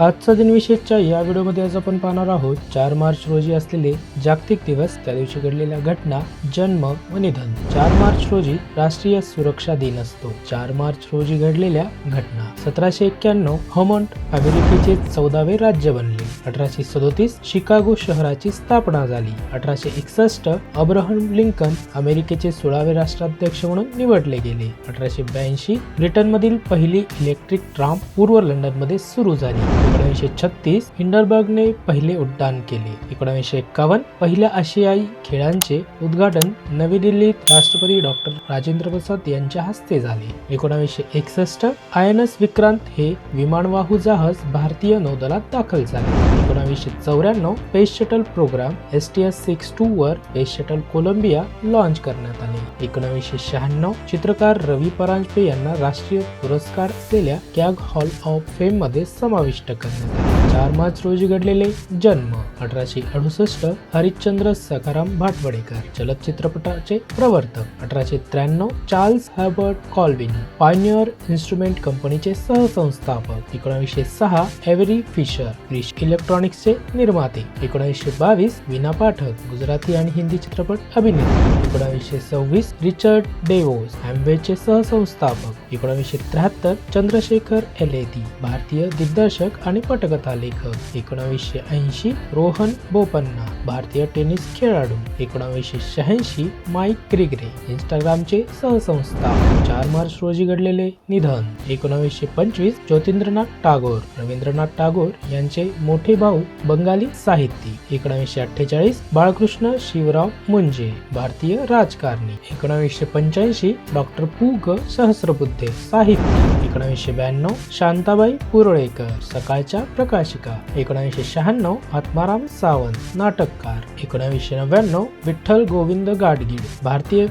आजचा दिन विशेषच्या या व्हिडिओमध्ये आज आपण पाहणार आहोत चार मार्च रोजी असलेले जागतिक दिवस त्या दिवशी घडलेल्या घटना जन्म व निधन. चार मार्च रोजी राष्ट्रीय सुरक्षा दिन असतो. चार मार्च रोजी घडलेल्या घटना. सतराशे एक्क्याण्णव हमंट अमेरिकेचे चौदावे राज्य बनले. अठराशे सदोतीस शिकागो शहराची स्थापना झाली. अठराशे एकसष्ट अब्राहम लिंकन अमेरिकेचे सोळावे राष्ट्राध्यक्ष म्हणून निवडले गेले. अठराशे ब्याऐंशी ब्रिटनमधील पहिली इलेक्ट्रिक ट्राम पूर्व लंडनमध्ये सुरू झाली. एकोणीसशे छत्तीस हिंडरबर्गने पहिले उड्डाण केले. एकोणीसशे एक्कावन्न पहिल्या आशियाई खेळांचे उद्घाटन नवी दिल्लीत राष्ट्रपती डॉक्टर राजेंद्र प्रसाद यांच्या हस्ते झाले. एकोणीसशे एकसष्ट आय एन एस विक्रांत हे विमानवाहू जहाज भारतीय नौदलात दाखल झाले. एकोणीसशे चौऱ्याण्णव space shuttle program S T S six two वर स्पेस शटल कोलंबिया लॉन्च करण्यात आले. एकोणीसशे शहाण्णव चित्रकार रवी परांजपे यांना राष्ट्रीय पुरस्कार असलेल्या कॅग हॉल ऑफ फेममध्ये समाविष्ट करण्यात चार मार्च रोजी घडलेले जन्म अठराशे अडुसष्ट हरिश्चंद्र सखाराम भाटवडेकर चलचित्रपटाचे प्रवर्तक. अठराशे त्र्याण्णव Charles Hubert Colvin pioneer instrument कंपनीचे सहसंस्थापक. एकोणीसशे सहा एव्हरी फिशर क्रिश इलेक्ट्रॉनिक्सचे निर्माते. एकोणीसशे बावीस विना पाठक गुजराती आणि हिंदी चित्रपट अभिनेते. एकोणीसशे सव्वीस रिचर्ड डेवोस हॅम्बेचे सहसंस्थापक. एकोणीसशे त्र्याहत्तर चंद्रशेखर एलेदी भारतीय दिग्दर्शक आणि पटकथा लेखक. एकोणीसशे ऐंशी रोहन बोपन्ना भारतीय टेनिस खेळाडू. एकोणीसशे शहाऐंशी माईक क्रिगरे इंस्टाग्रामचे सहसंस्थापक चार मार्च रोजी घडलेले निधन एकोणावीसशे पंचवीस ज्योतिंद्रनाथ टागोर रवींद्रनाथ टागोर यांचे मोठे भाऊ बंगाली साहित्यिक एकोणावीसशे अठ्ठेचाळीस बाळकृष्ण शिवराव मुंजे भारतीय राजकारणी एकोणावीसशे पंच्याऐंशी डॉक्टर पु ग सहस्रबुद्धे साहित्य एकोणीसशे ब्याण्णव शांताबाई पुरळेकर सकाळच्या प्रकाशिका एकोणीसशे शहाण्णव आत्माराम सावंत नाटककार एकोणावीसशे नव्याण्णव विठ्ठल गोविंद गाडगीळ भारतीय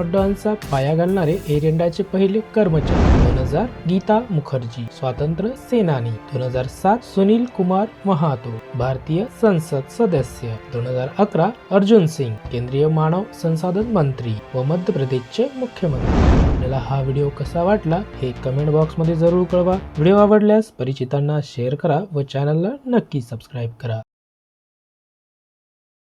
डॉनचा पाया घालणारे एअर इंडियाचे पहिले कर्मचारी दोन हजार गीता मुखर्जी स्वातंत्र्य सेनानी दोन हजार सात सुनील कुमार महातो भारतीय संसद सदस्य दोन हजार अकरा अर्जुन सिंग केंद्रीय मानव संसाधन मंत्री व मध्य प्रदेशचे मुख्यमंत्री. आपल्याला हा व्हिडिओ कसा वाटला हे कमेंट बॉक्समध्ये जरूर कळवा. व्हिडिओ आवडल्यास परिचितांना शेअर करा व चॅनलला नक्की सबस्क्राईब करा.